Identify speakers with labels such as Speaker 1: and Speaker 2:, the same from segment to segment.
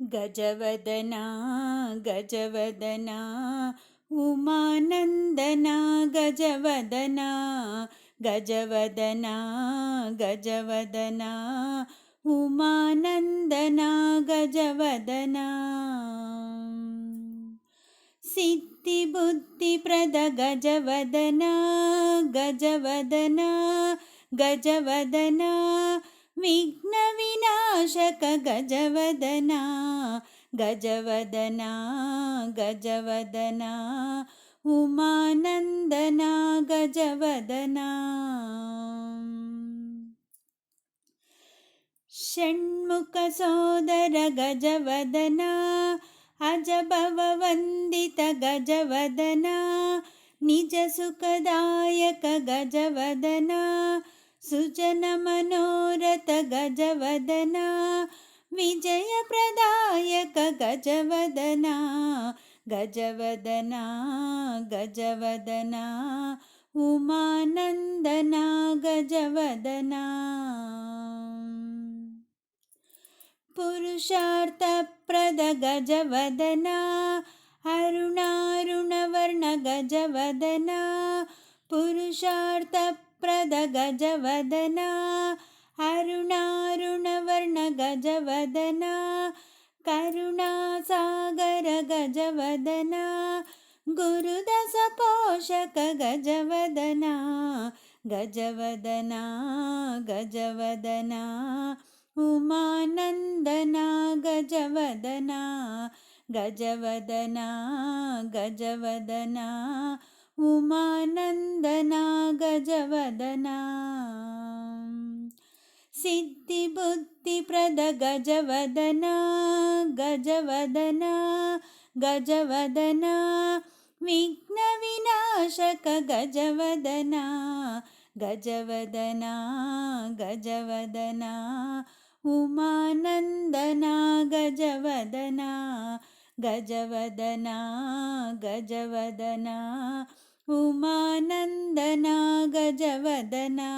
Speaker 1: गजवदना गजवदना उमानन्दना गजवदना गजवदना गजवदना उमानन्दना गजवदना। सिद्धिबुद्धिप्रद गजवदना गजवदना गजवदना विघ्नविनाशक गजवदना गजवदना गजवदना उमानन्दना गजवदना। षण्मुखसोदर गजवदना अजभवन्दित गजवदना निजसुखदायक गजवदना सुजनमनोरथगजवदना विजयप्रदायक गजवदना गजवदना गजवदना उमानन्दना गजवदना। पुरुषार्थप्रदगजवदना अरुणारुणवर्णगजवदना पुरुषार्थ प्रदगजवदना अरुणारुणवर्णगजवदना करुणासागरगजवदना गुरुदसपोषकगजवदना गजवदना गजवदना उमानन्दना गजवदना गजवदना गजवदना उमानन्दना गजवदना सिद्धिबुद्धिप्रद गजवदना गजवदना। गजवदना विघ्नविनाशक गजवदना गजवदना। गजवदना उमानन्दना गजवदना गजवदना गजवदना उमानन्दना गजवदना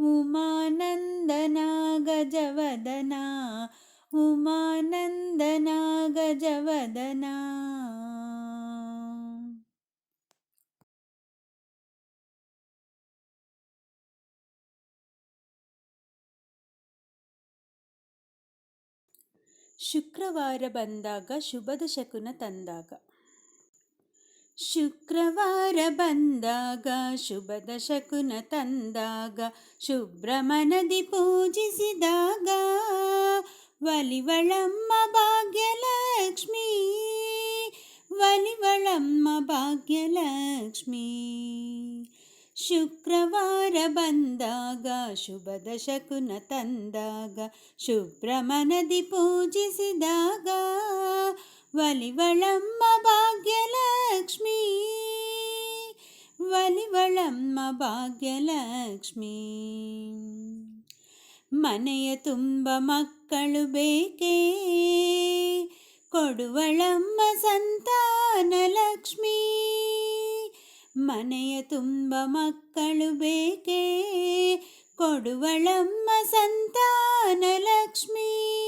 Speaker 1: उमानन्दना गजवदना उमानन्दना गजवदना। ಶುಕ್ರವಾರ ಬಂದಾಗ ಶುಭದ ಶಕುನ ತಂದಾಗ. ಶುಕ್ರವಾರ ಬಂದಾಗ ಶುಭದ ಶಕುನ ತಂದಾಗ, ಶುಭ್ರಮನದಿ ಪೂಜಿಸಿದಾಗ, ವಲಿವಳಮ್ಮ ಭಾಗ್ಯಲಕ್ಷ್ಮೀ ವಲಿವಳಮ್ಮ ಭಾಗ್ಯಲಕ್ಷ್ಮೀ. ಶುಕ್ರವಾರ ಬಂದಾಗ ಶುಭದ ಶಕುನ ತಂದಾಗ ಶುಭ್ರಮನದಿ ಪೂಜಿಸಿದಾಗ, ವಲಿವಳಮ್ಮ ಭಾಗ್ಯಲಕ್ಷ್ಮೀ, ವಲಿವಳಮ್ಮ ಭಾಗ್ಯಲಕ್ಷ್ಮಿ. ಮನೆಯ ತುಂಬ ಮಕ್ಕಳು ಬೇಕೇ? ಕೊಡುವಳಮ್ಮ ಸಂತಾನ ಲಕ್ಷ್ಮೀ ಮನೆಯ ತುಂಬ ಮಕ್ಕಳು ಬೇಕೇ? ಕೊಡುವಳಮ್ಮ ಸಂತಾನ ಲಕ್ಷ್ಮೀ.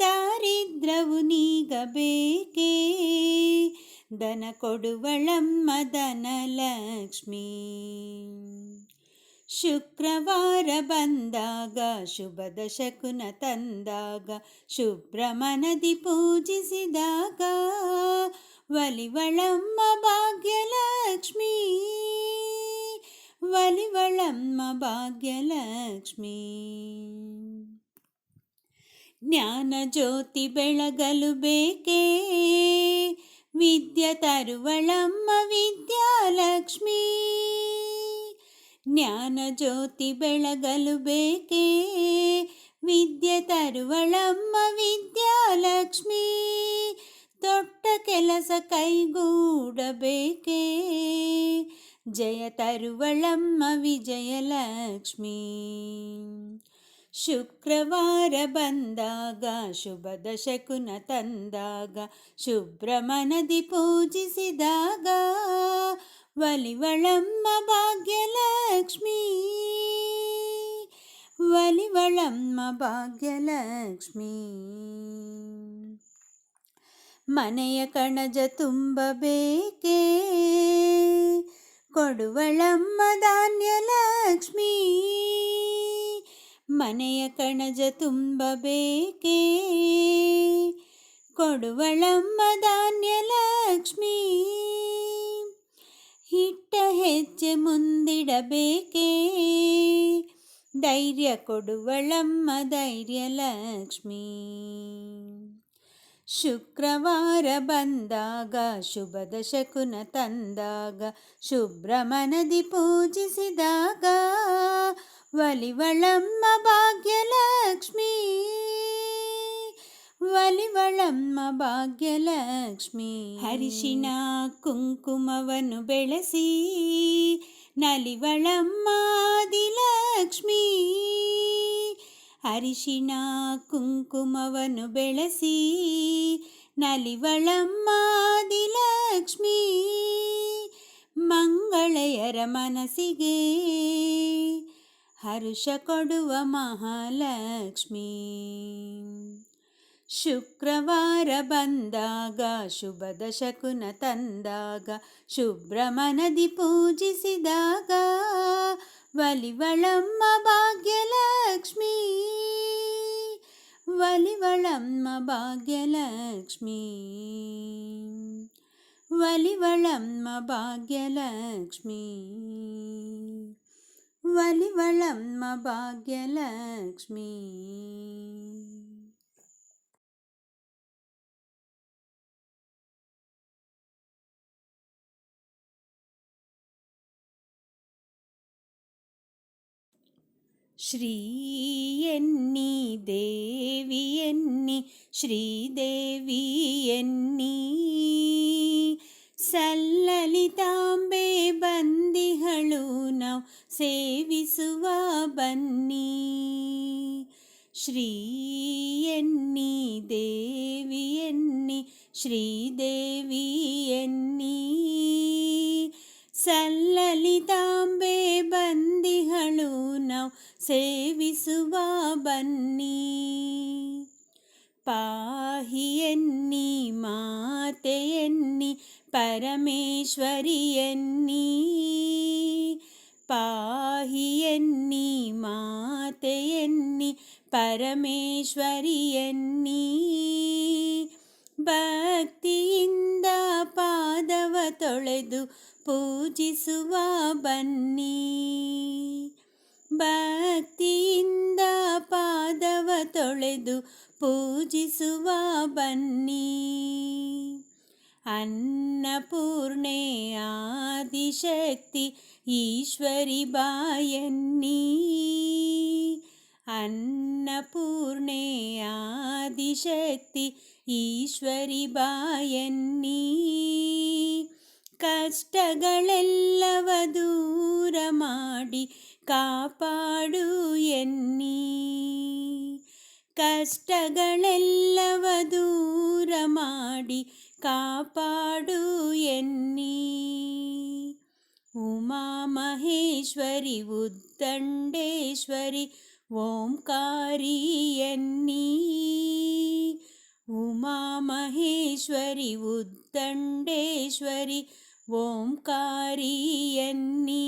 Speaker 1: ದಾರಿದ್ರವು ನೀಗಬೇಕೇ ದನ ಕೊಡುವಳಮ್ಮ ಧನಲಕ್ಷ್ಮೀ ಶುಕ್ರವಾರ ಬಂದಾಗ ಶುಭದ ಶಕುನ ತಂದಾಗ ಶುಭ್ರಮನದಿ ಪೂಜಿಸಿದಾಗ, ವಲಿವಳಮ್ಮ ಭಾಗ್ಯಲಕ್ಷ್ಮೀ ವಲಿವಳಮ್ಮ ಭಾಗ್ಯಲಕ್ಷ್ಮೀ. ಜ್ಞಾನ ಜ್ಯೋತಿ ಬೆಳಗಲು ಬೇಕೇ? ವಿದ್ಯ ತರುವಳಮ್ಮ ವಿದ್ಯಾಲಕ್ಷ್ಮೀ. ಜ್ಞಾನ ಜ್ಯೋತಿ ಬೆಳಗಲು ಬೇಕೇ? ವಿದ್ಯೆ ತರುವಳಮ್ಮ ವಿದ್ಯಾಲಕ್ಷ್ಮಿ, ದೊಡ್ಡ ಕೆಲಸ ಕೈಗೂಡಬೇಕೇ? ಜಯ ತರುವಳಮ್ಮ ವಿಜಯಲಕ್ಷ್ಮಿ. ಶುಕ್ರವಾರ ಬಂದಾಗ ಶುಭದ ಶಕುನ ತಂದಾಗ ಶುಭ್ರಮನದಿ ಪೂಜಿಸಿದಾಗ ವಲಿವಳಮ್ಮ ಭಾಗ್ಯಲಕ್ಷ್ಮೀ ವಲಿವಳಮ್ಮ ಭಾಗ್ಯಲಕ್ಷ್ಮಿ ಮನೆಯ ಕಣಜ ತುಂಬಬೇಕೇ ಕೊಡುವಳಮ್ಮ ಧಾನ್ಯ ಲಕ್ಷ್ಮಿ ಮನೆಯ ಕಣಜ ತುಂಬಬೇಕೇ ಕೊಡುವಳಮ್ಮ ಲಕ್ಷ್ಮೀ ಹಿಟ್ಟ ಹೆಜ್ಜೆ ಮುಂದಿಡಬೇಕೇ ಧೈರ್ಯ ಕೊಡುವಳಮ್ಮ ಧೈರ್ಯ ಲಕ್ಷ್ಮೀ ಶುಕ್ರವಾರ ಬಂದಾಗ ಶುಭದ ಶಕುನ ತಂದಾಗ ಶುಭ್ರ ಮನದಿ ಪೂಜಿಸಿದಾಗ ಒಲಿವಳಮ್ಮ ಭಾಗ್ಯಲಕ್ಷ್ಮೀ ಒಲಿವಳಮ್ಮ ಭಾಗ್ಯಲಕ್ಷ್ಮಿ. ಹರಿಶಿನ ಕುಂಕುಮವನ್ನು ಬೆಳೆಸಿ ನಲಿವಳಮ್ಮ ಲಕ್ಷ್ಮಿ ಅರಿಶಿನ ಕುಂಕುಮವನ್ನು ಬೆಳೆಸಿ ನಲಿವಳಮ್ಮ ಲಕ್ಷ್ಮಿ ಮಂಗಳೆಯರ ಮನಸ್ಸಿಗೆ ಹರುಷ ಕೊಡುವ ಮಹಾಲಕ್ಷ್ಮೀ. ಶುಕ್ರವಾರ ಬಂದಾಗ ಶುಭದ ಶಕುನ ತಂದಾಗ ಶುಭ್ರ ಮನದಿ ಪೂಜಿಸಿದಾಗ ಒಲಿವಳಮ್ಮ ಭಾಗ್ಯಲಕ್ಷ್ಮೀ ಒಲಿವಳಮ್ಮ ಭಾಗ್ಯಲಕ್ಷ್ಮೀ ಒಲಿವಳಮ್ಮ ಭಾಗ್ಯಲಕ್ಷ್ಮೀ ಒಲಿವಳಮ್ಮ ಭಾಗ್ಯಲಕ್ಷ್ಮೀ ಶ್ರೀ ಎನ್ನಿ ದೇವಿ ಎನ್ನಿ ಶ್ರೀದೇವಿ ಎನ್ನಿ ಸಲ್ಲಲಿತಾಂಬೆ ಬಂದಿಹಳು ನಾವು ಸೇವಿಸುವ ಬನ್ನಿ ಶ್ರೀ ಎನ್ನಿ ದೇವಿ ಎನ್ನಿ ಶ್ರೀದೇವಿ ಸೇವಿಸುವ ಬನ್ನಿ ಪಾಹಿಯನ್ನಿ ಮಾತೆಯನ್ನಿ ಪರಮೇಶ್ವರಿಯನ್ನಿ ಪಾಹಿಯನ್ನಿ ಮಾತೆಯನ್ನಿ ಪರಮೇಶ್ವರಿಯನ್ನಿ ಭಕ್ತಿಯಿಂದ ಪಾದವ ತೊಳೆದು ಪೂಜಿಸುವ ಬನ್ನಿ ಭಕ್ತಿಯಿಂದ ಪಾದವ ತೊಳೆದು ಪೂಜಿಸುವ ಬನ್ನಿ. ಅನ್ನಪೂರ್ಣೆ ಆದಿಶಕ್ತಿ ಈಶ್ವರಿ ಬಾಯನ್ನಿ. ಅನ್ನಪೂರ್ಣೆ ಆದಿಶಕ್ತಿ ಈಶ್ವರಿ ಬಾಯನ್ನಿ. ಕಷ್ಟಗಳೆಲ್ಲವ ದೂರ ಮಾಡಿ ಕಾಪಾಡು ಎನ್ನಿ ಕಷ್ಟಗಳೆಲ್ಲವ ದೂರ ಮಾಡಿ ಕಾಪಾಡು ಎನ್ನಿ ಉಮಾ ಮಹೇಶ್ವರಿ ಉದ್ದಂಡೇಶ್ವರಿ ಓಂಕಾರಿ ಎನ್ನಿ ಉಮಾ ಮಹೇಶ್ವರಿ ಉದ್ದಂಡೇಶ್ವರಿ ಓಂಕಾರಿ ಎನ್ನಿ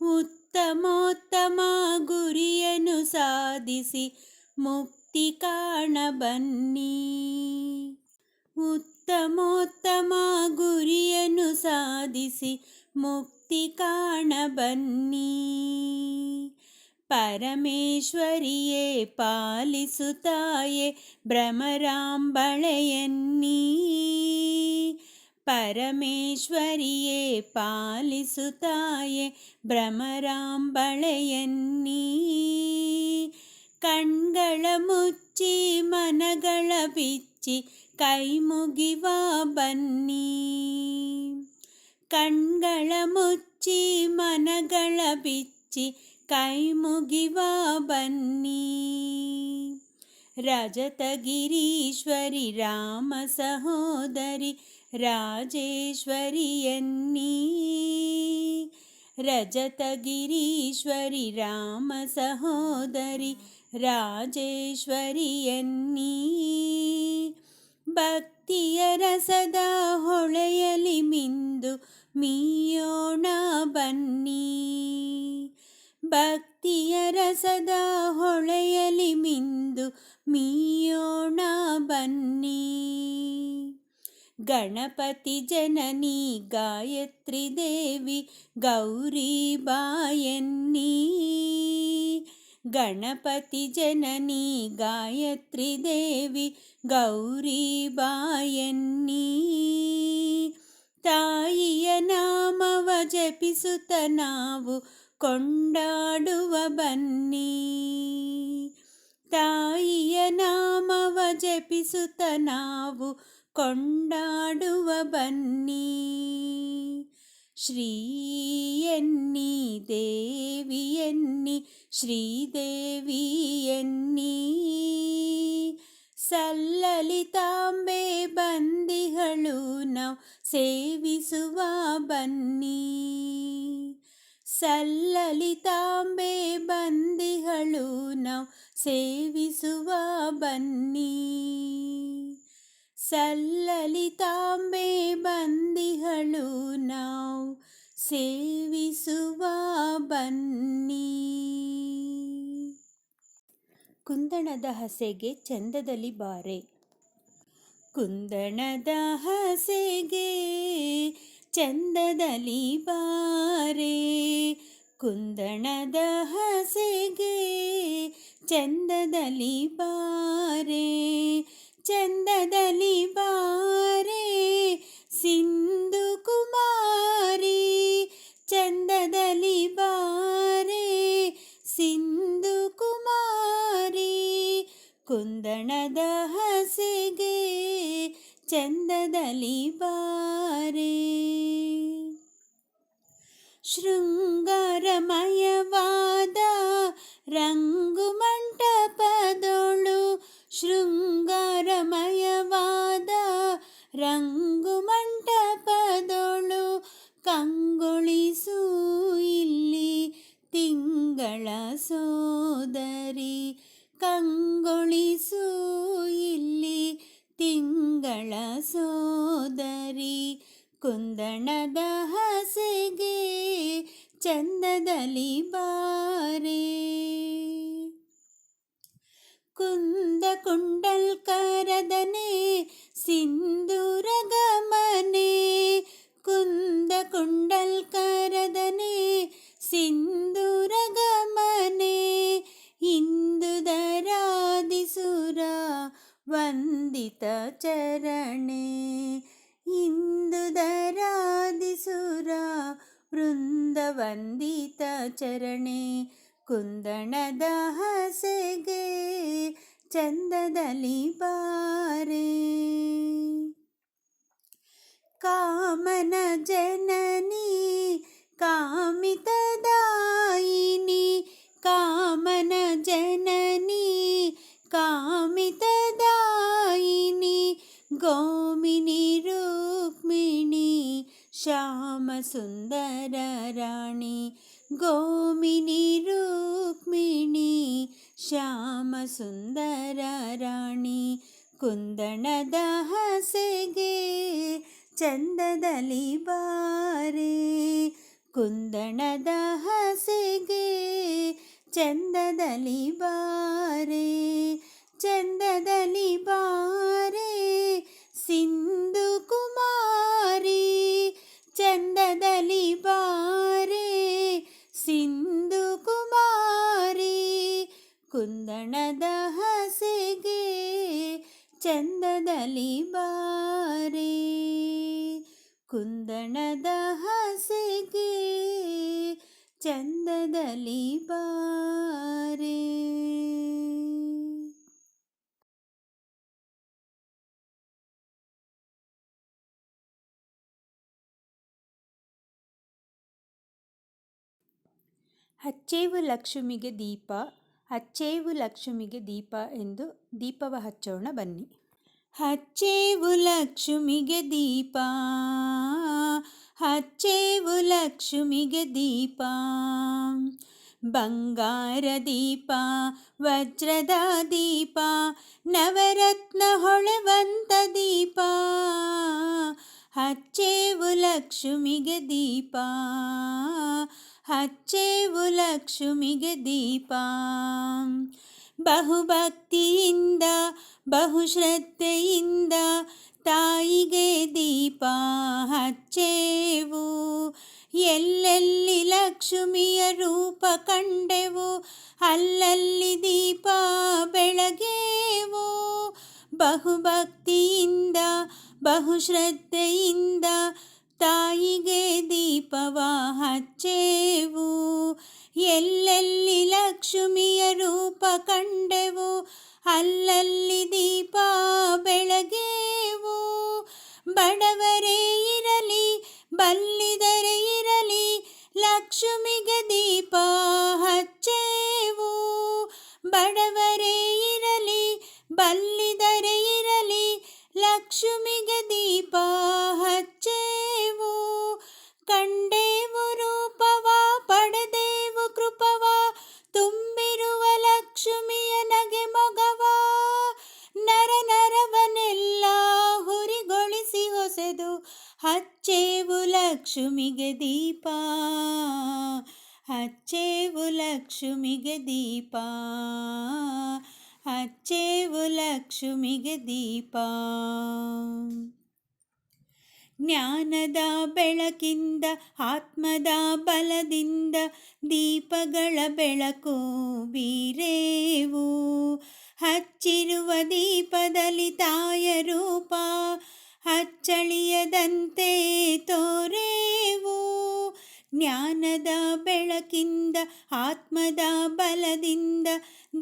Speaker 1: ಉತ್ತಮೋತ್ತಮ ಗುರಿಯನ್ನು ಸಾಧಿಸಿ ಮುಕ್ತಿ ಕಾಣ ಬನ್ನಿ ಉತ್ತಮೋತ್ತಮ ಗುರಿಯನ್ನು ಸಾಧಿಸಿ ಮುಕ್ತಿ ಕಾಣ ಬನ್ನಿ ಪರಮೇಶ್ವರಿಯೇ ಪಾಲಿಸುತ್ತಾಯೆ ಭ್ರಮರಾಂಬಳೆಯನ್ನೀ ಪರಮೇಶ್ವರಿಯೇ ಪಾಲಿಸುತ್ತಾಯೆ ಭ್ರಮರಾಂಬಳೆಯನ್ನೀ ಕಣ್ಗಳ ಮುಚ್ಚಿ ಮನಗಳ ಬಿಚ್ಚಿ ಕೈ ಮುಗಿವ ಬನ್ನಿ ಕಣ್ಗಳ ಮುಚ್ಚಿ ಮನಗಳ ಬಿಚ್ಚಿ ಕೈ ಮುಗಿವ ಬನ್ನಿ ರಜತಗಿರೀಶ್ವರಿ ರಾಮ ಸಹೋದರಿ ರಾಜೇಶ್ವರಿಯನ್ನೀ ರಜತಗಿರೀಶ್ವರಿ ರಾಮ ಸಹೋದರಿ ರಾಜೇಶ್ವರಿಯನ್ನೀ ಭಕ್ತಿಯ ರಸದ ಹೊಳೆಯಲಿ ಮಿಂದು ಮೀಯೋಣ ಬನ್ನಿ. ಭಕ್ತಿಯ ರಸದ ಹೊಳೆಯಲಿ ಮಿಂದು ಮೀಯೋಣ ಬನ್ನಿ. ಗಣಪತಿ ಜನನಿ ಗಾಯತ್ರಿ ದೇವಿ ಗೌರಿ ಬಾಯನ್ನಿ ಗಣಪತಿ ಜನನಿ ಗಾಯತ್ರಿ ದೇವಿ ಗೌರಿ ಬಾಯನ್ನಿ ತಾಯಿಯ ನಾಮವ ಜಪಿಸುತ್ತ ನಾವು ಕೊಂಡಾಡುವ ಬನ್ನಿ ತಾಯಿಯ ನಾಮವ ಜಪಿಸುತ್ತ ನಾವು ಕೊಂಡಾಡುವ ಬನ್ನಿ ಶ್ರೀ ಎನ್ನಿ ದೇವಿ ಎನ್ನಿ ಶ್ರೀದೇವಿ ಎನ್ನಿ ಸಲ್ಲಲಿತಾಂಬೆ ಬಂದಿಗಳು ನಾವು ಸೇವಿಸುವ ಬನ್ನಿ ಸಲ್ಲಲಿತಾಂಬೆ ಬಂದಿಗಳು ನಾವು ಸೇವಿಸುವ ಬನ್ನಿ ಸಲ್ಲಲಿತಾಂಬೆ ಬಂದಿಗಳು ನಾವು ಸೇವಿಸುವ ಬನ್ನಿ. ಕುಂದಣದ ಹಸೆಗೆ ಚಂದದಲ್ಲಿ ಬಾರೆ. ಕುಂದಣದ ಹಸೆಗೆ ಚಂದದಲ್ಲಿ ಬಾರೆ. ಕುಂದಣದ ಹಸೆಗೆ ಚಂದದಲ್ಲಿ ಬಾರೆ. ಚಂದದಲ್ಲಿ ಬಾರೆ ಸಿಂಧು ಕುಮಾರಿ ಚಂದದಲ್ಲಿ ಬಾರೆ ಸಿಂಧು ಕುಮಾರಿ ಕುಂದಣದ ಹಸೆಗೆ ಚಂದದಲ್ಲಿ ಬಾರೆ ಚಂದದಲ್ಲಿ ಬಾರೆ ಕುಂದ ಕುಂಡಲ್ಕರದನೆ ಸಿಂಧೂರಗ ಮನೆ ಕುಂದ ಕುಂಡಲ್ಕರದನೆ ಸಿಂಧೂರಗ ಮನೆ ಇಂದುದರಾದಿಸುರ ವಂದಿತ ಚರಣೆ ಇಂದುದರಾದಿಸುರ ವೃಂದವಂದಿತ ಚರಣೆ ಕುಂದಣದ ಹಸೆಗೆ ಚಂದದಲ್ಲಿ ಬಾರೆ ಕಾಮನ ಜನನಿ ಕಾಮಿತದಾಯಿನಿ ಕಾಮನ ಜನನಿ ಕಾಮಿತದಾಯಿನಿ ಗೋಮಿನಿ ರುಕ್ಮಿಣಿ ಶ್ಯಾಮ ಸುಂದರ ರಾಣಿ ಗೋಮಿನಿ ರುಕ್ಮಿಣಿ ಶ್ಯಾಮ ಸುಂದರ ರಾಣಿ ಕುಂದಣದ ಹಸೆಗೆ ಚಂದದಲ್ಲಿ ಬಾರೆ ಕುಂದಣದ ಹಸೆಗೆ ಚಂದದಲ್ಲಿ ಬಾರೆ ಚಂದದಲ್ಲಿ ಬಾರೆ ಸಿಂಧು ಕುಮಾರಿ ಚಂದದಲ್ಲಿ ಬಾರೆ ಹಚ್ಚೇವು ಲಕ್ಷ್ಮಿಗೆ ದೀಪ ಹಚ್ಚೇವು ಲಕ್ಷ್ಮಿಗೆ ದೀಪ ಎಂದು ದೀಪವ ಹಚ್ಚೋಣ ಬನ್ನಿ. ಹಚ್ಚೇವು ಲಕ್ಷ್ಮಿಗೆ ದೀಪ ಹಚ್ಚೇವು ಲಕ್ಷ್ಮಿಗೆ ದೀಪ ಬಂಗಾರ ದೀಪ ವಜ್ರದ ದೀಪ ನವರತ್ನ ಹೊಳೆವಂತ ದೀಪ ಹಚ್ಚೇವು ಲಕ್ಷ್ಮಿಗೆ ದೀಪ ಹಚ್ಚೇವು ಲಕ್ಷ್ಮಿಗೆ ದೀಪ ಬಹುಭಕ್ತಿಯಿಂದ ಬಹುಶ್ರದ್ಧೆಯಿಂದ ತಾಯಿಗೆ ದೀಪ ಹಚ್ಚೇವು. ಎಲ್ಲೆಲ್ಲಿ ಲಕ್ಷ್ಮಿಯ ರೂಪ ಕಂಡೆವು ಅಲ್ಲಲ್ಲಿ ದೀಪ ಬೆಳಗೇವು. ಬಹುಭಕ್ತಿಯಿಂದ ಬಹುಶ್ರದ್ಧೆಯಿಂದ ತಾಯಿಗೆ ದೀಪವ ಹಚ್ಚೇವು. ಎಲ್ಲೆಲ್ಲಿ ಲಕ್ಷ್ಮಿಯ ರೂಪ ಕಂಡೆವು, ಅಲ್ಲಲ್ಲಿ ದೀಪ ಬೆಳಗೇವು. ಬಡವರೇ ಇರಲಿ, ಬಲ್ಲಿದರೆ ಇರಲಿ, ಲಕ್ಷ್ಮಿಗೆ ದೀಪ ಹಚ್ಚೇವು. ಬಡವರೇ ಇರಲಿ, ಬಲ್ಲಿದರೆ ಇರಲಿ, ಲಕ್ಷ್ಮಿಗೆ ದೀಪ ಹಚ್ಚೇವು ಕಂಡೇವು ರೂಪವ, ಪಡೆದೇವು ಕೃಪವ, ತುಂಬಿರುವ ಲಕ್ಷ್ಮಿಯ ನಗೆ ಮೊಗವ. ನರ ನರವನೆಲ್ಲ ಹುರಿಗೊಳಿಸಿ ಹೊಸೆದು, ಹಚ್ಚೇವು ಲಕ್ಷ್ಮಿಗೆ ದೀಪ. ಹಚ್ಚೇವು ಲಕ್ಷ್ಮಿಗೆ ದೀಪ. ಹಚ್ಚೇವು ಲಕ್ಷ್ಮಿಗೆ ದೀಪ. ಜ್ಞಾನದ ಬೆಳಕಿಂದ, ಆತ್ಮದ ಬಲದಿಂದ, ದೀಪಗಳ ಬೆಳಕು ಬೀರೇವು. ಹಚ್ಚಿರುವ ದೀಪದಲ್ಲಿ ತಾಯ ರೂಪ ಹಚ್ಚಳಿಯದಂತೆ ತೋರೇವು. ಜ್ಞಾನದ ಬೆಳಕಿಂದ, ಆತ್ಮದ ಬಲದಿಂದ,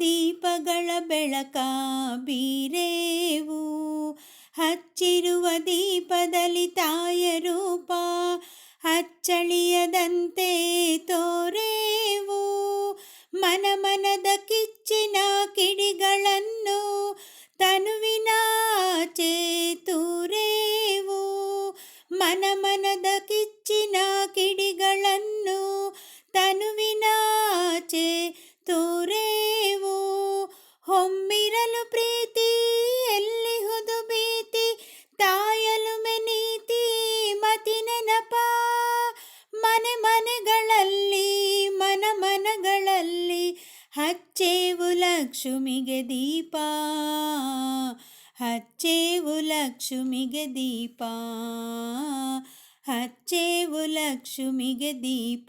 Speaker 1: ದೀಪಗಳ ಬೆಳಕ ಬೀರೇವು. ಹಚ್ಚಿರುವ ದೀಪದಲ್ಲಿ ತಾಯ ರೂಪ, ಹಚ್ಚಳಿಯದಂತೆ ತೋರೇವು. ಮನ ಮನದ ಕಿಚ್ಚಿನ ಕಿಡಿಗಳನ್ನು ತನುವಿನಾಚೆ ತೂರೇವು. ಮನ ಮನದ ಕಿಚ್ಚಿನ ಕಿಡಿಗಳನ್ನು ತನುವಿನಾಚೆ ತೋರೇವು. లక్ష్మిగ దీప హచ్చేవు లక్ష్మిగ దీప.